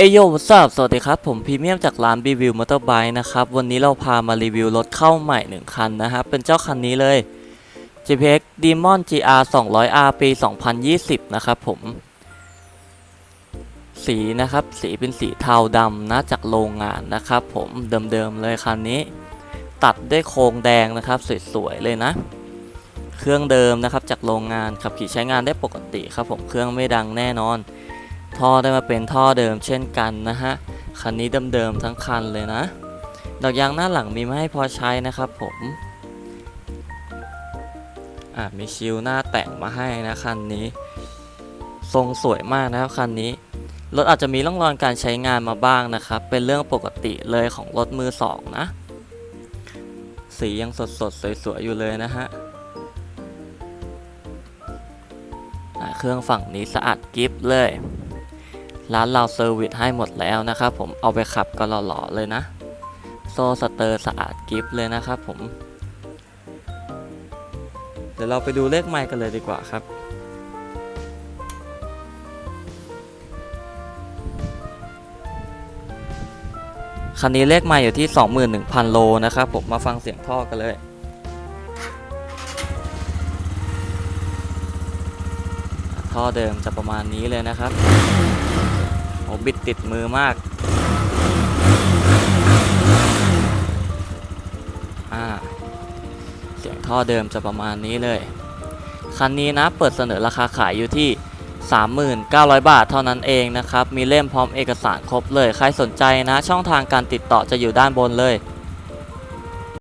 เอโยวัสบสวัสดีครับ ผมพรีเมียมจากร้านรีวิวมอเตอร์ไบค์นะครับ วันนี้เราพามารีวิวรถเข้าใหม่ 1 คันนะครับ เป็นเจ้าคันนี้เลย JPX Demon GR 200R ปี 2020 นะครับผม สีนะครับ สีเป็นสีเทาดำนะจากโรงงานนะครับผมเดิมๆเลยคันนี้ ตัดด้วยโครงแดงนะครับ สวยๆเลยนะ เครื่องเดิมนะครับจากโรงงานขับขี่ใช้งานได้ปกติครับผมเครื่องไม่ดังแน่นอน ท่อได้มาเป็นท่อเดิมเช่นกันนะฮะ คันนี้เดิมๆทั้งคันเลยนะ ดอกยางหน้าหลังมีมาให้พอใช้นะครับผมอ่ามีชิลหน้าแต่งมาให้นะคันนี้ ทรงสวยมากนะครับคันนี้ รถอาจจะมีร่องรอยการใช้งานมาบ้างนะครับ เป็นเรื่องปกติเลยของรถมือสองนะ สียังสดๆสวยๆอยู่เลยนะฮะเครื่องฝั่งนี้สะอาดกิฟเลย ร้านเราเซอร์วิสให้หมดแล้วนะครับผมเอาไปขับก็หล่อๆเลยนะ โซ่สเตอร์สะอาดกิฟเลยนะครับผม เดี๋ยวเราไปดูเลขไมค์กันเลยดีกว่าครับคันนี้เลขไมค์อยู่ที่ 21,000 โลนะครับผมมาฟังเสียงท่อกันเลยท่อเดิมจะประมาณนี้เลยนะครับ โอบิดติดมือมาก อ่า เสียงท่อเดิมจะประมาณนี้เลย คันนี้นะเปิดเสนอราคาขายอยู่ที่ 39,000 บาทเท่านั้นเองนะครับ มีเล่มพร้อมเอกสารครบเลย ใครสนใจนะ ช่องทางการติดต่อจะอยู่ด้านบนเลย